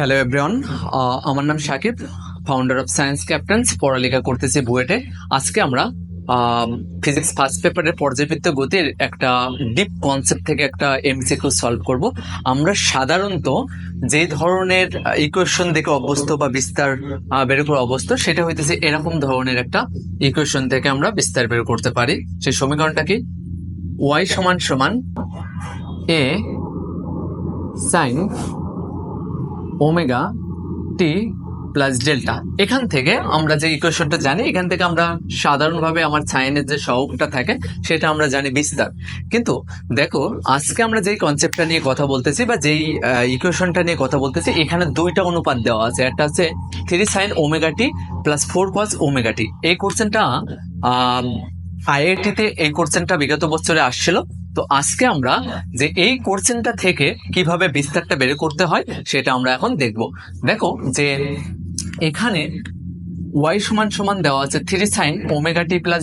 Hello everyone আমার নাম Shakib founder of science captains পড়ালেখা করতেছি বুয়েটে। আজকে আমরা ফিজিক্স ফার্স্ট পেপারের পর্যাবৃত্ত গতির একটা ডিপ কনসেপ্ট থেকে একটা এমসিকিউ সলভ করব। আমরা সাধারণত যে ধরনের ইকুয়েশন দেখে অভ্যস্ত বা বিস্তার বের করে অভ্যস্ত সেটা হইতেছে এরকম ধরনের একটা ইকুয়েশন থেকে আমরা বিস্তার বের করতে পারি। সেই সমীকরণটা কি? ওয়াই সমান সমান A sine omega t plus delta. এখান থেকে আমরা যে ইকুয়েশনটা জানি, এখান থেকে আমরা সাধারণভাবে আমার সাইনের যে সহগটা থাকে, সেটা আমরা জানি বিস্তার। কিন্তু দেখো, আজকে আমরা যেই কনসেপ্টটা নিয়ে কথা বলতেছি বা যেই ইকুয়েশনটা নিয়ে কথা বলতেছি, এখানে দুইটা অনুপাত দেওয়া আছে। একটা আছে three sine omega t plus four cos omega t এই কোশ্চেনটা আইআইটিতে এই কোশ্চেনটা বিগত বছরে আসছিল। তো আজকে আমরা যে এই কোশ্চেনটা থেকে কীভাবে বিস্তারটা বের করতে হয় সেটা আমরা এখন দেখব। দেখো যে এখানে ওয়াই সমান সমান দেওয়া আছে three sine omega t plus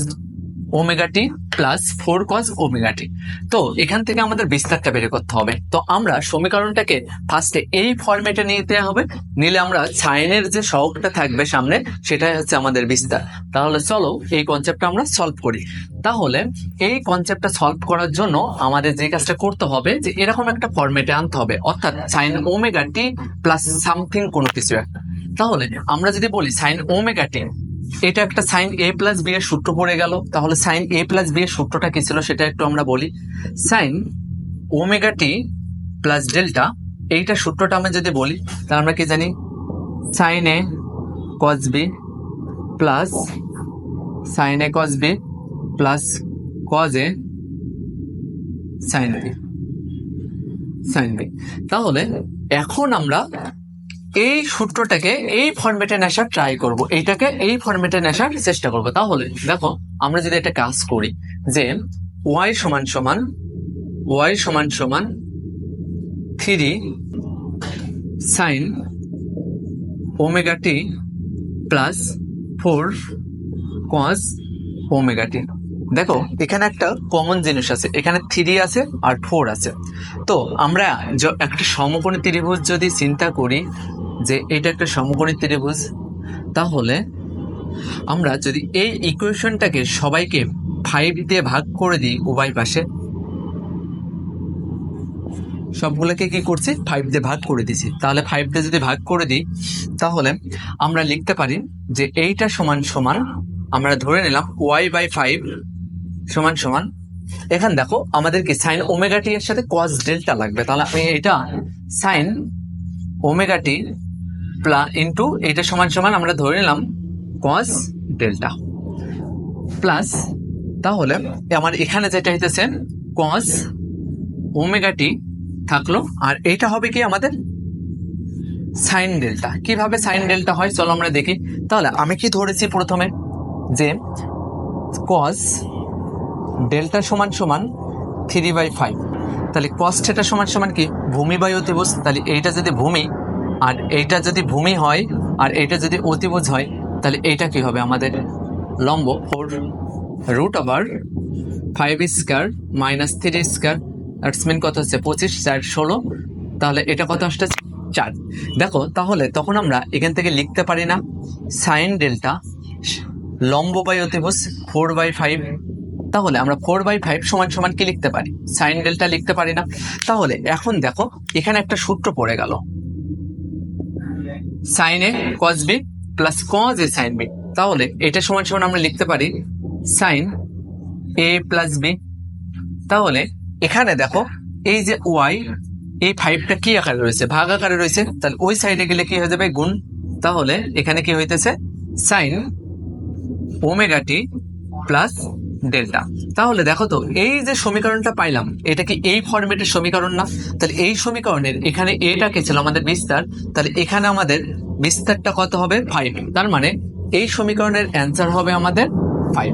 omega t plus four cos omega t তো এখান থেকে আমাদের বিস্তারটা বের করতে হবে। তো আমরা সমীকরণটাকে ফার্স্টে এই ফরম্যাটে নিতে হবে। নিলে আমরা সাইনের যে সহগটা থাকবে সামনে, সেটাই হচ্ছে আমাদের বিস্তার। তাহলে চলো এই কনসেপ্টটা আমরা সলভ করি। তাহলে এই কনসেপ্টটা সলভ করার জন্য আমাদের যে কাজটা করতে হবে, যে এরকম একটা ফরম্যাটে আনতে হবে। অর্থাৎ sine omega t plus something কোনো কিছু একটা। তাহলে আমরা যদি বলি সাইন ওমেগা টি এটা একটা সাইন এ প্লাস বি এর সূত্র পড়ে গেল। তাহলে সাইন এ প্লাস বি এর সূত্রটা কি ছিল সেটা একটু আমরা বলি। Sine omega t plus delta, এইটা সূত্রটা আমরা যদি বলি, তাহলে আমরা কি জানি? Sine A cos B plus sine A cos B plus cos A sine B sine B তাহলে এখন আমরা এই সূত্রটাকে এই ফরম্যাটে নেশার ট্রাই করব। এইটাকে এই ফরম্যাটে নেশার চেষ্টা করব। তাহলে দেখো, আমরা যদি একটা কাজ করি যে ওয়াই সমান সমান ওয়াই সমান সমান three sine omega t plus four cos omega t দেখো, এখানে একটা কমন জিনিস আছে। এখানে থ্রি আছে আর ফোর আছে। তো আমরা একটা সমকোণী ত্রিভুজ যদি চিন্তা করি যে এটা একটা সমকোণী ত্রিভুজ, তাহলে আমরা যদি এই ইকুয়েশনটাকে সবাইকে ফাইভ দিয়ে ভাগ করে দিই উভয় পাশে, সবগুলোকে কি করছি? ফাইভ দিয়ে ভাগ করে দিছি। তাহলে ফাইভ দিয়ে যদি ভাগ করে দিই, তাহলে আমরা লিখতে পারি যে এইটা সমান সমান, আমরা ধরে নিলাম ওয়াই বাই ফাইভ সমান সমান। এখান দেখো আমাদেরকে সাইন ওমেগা টি এর সাথে কস ডেল্টা লাগবে। তাহলে আমি এটা sine omega t plus into এটা সমান সমান আমরা ধরে নিলাম কস ডেল্টা প্লাস তাহলে আমার এখানে যেটা হইতেছে কস ওমেগা টি থাকল, আর এটা হবে কি আমাদের সাইন ডেল্টা কীভাবে সাইন ডেল্টা হয়, চলো আমরা দেখি। তাহলে আমি কি ধরেছি প্রথমে? যে কস ডেল্টা সমান সমান থ্রি বাই ফাইভ তাহলে কস থিটা সমান সমান কি? ভূমি বাই অতিভুজ। তাহলে এইটা যদি ভূমি আর এইটা যদি ভূমি হয়, আর এইটা যদি অতিভুজ হয়, তাহলে এইটা কি হবে? আমাদের লম্ব four root over five square minus three square that's mean কত হচ্ছে? পঁচিশ, চার, ষোলো। তাহলে এটা কত আসছে? চার। দেখো, তাহলে তখন আমরা এখান থেকে লিখতে পারি না সাইন ডেল্টা লম্ব বাই অতিভুজ ফোর বাই ফাইভ তাহলে আমরা ফোর বাই ফাইভ সমান সমান কি লিখতে পারি? সাইন ডেল্টা লিখতে পারি না। তাহলে এখন দেখো, এখানে একটা সূত্র পড়ে গেল। Sine A cos B plus cos A sine B তাহলে এটা সমান সমান আমরা লিখতে পারি সাইন এ প্লাস বি তাহলে এখানে দেখো, এই যে ওয়াই এই ফাইভটা কি আকারে রয়েছে? ভাগ আকারে রয়েছে। তাহলে ওই সাইডে গেলে কি হয়ে যাবে? গুণ। তাহলে এখানে কি হইতেছে? Sine omega t plus delta. তাহলে দেখো তো, এই যে সমীকরণটা পাইলাম, এটা কি এই ফর্মেটের সমীকরণ না? তাহলে এই সমীকরণের এখানে এটা কে ছিল? আমাদের বিস্তার তাহলে এখানে আমাদের বিস্তারটা কত হবে? ফাইভ তার মানে এই সমীকরণের অ্যান্সার হবে আমাদের ফাইভ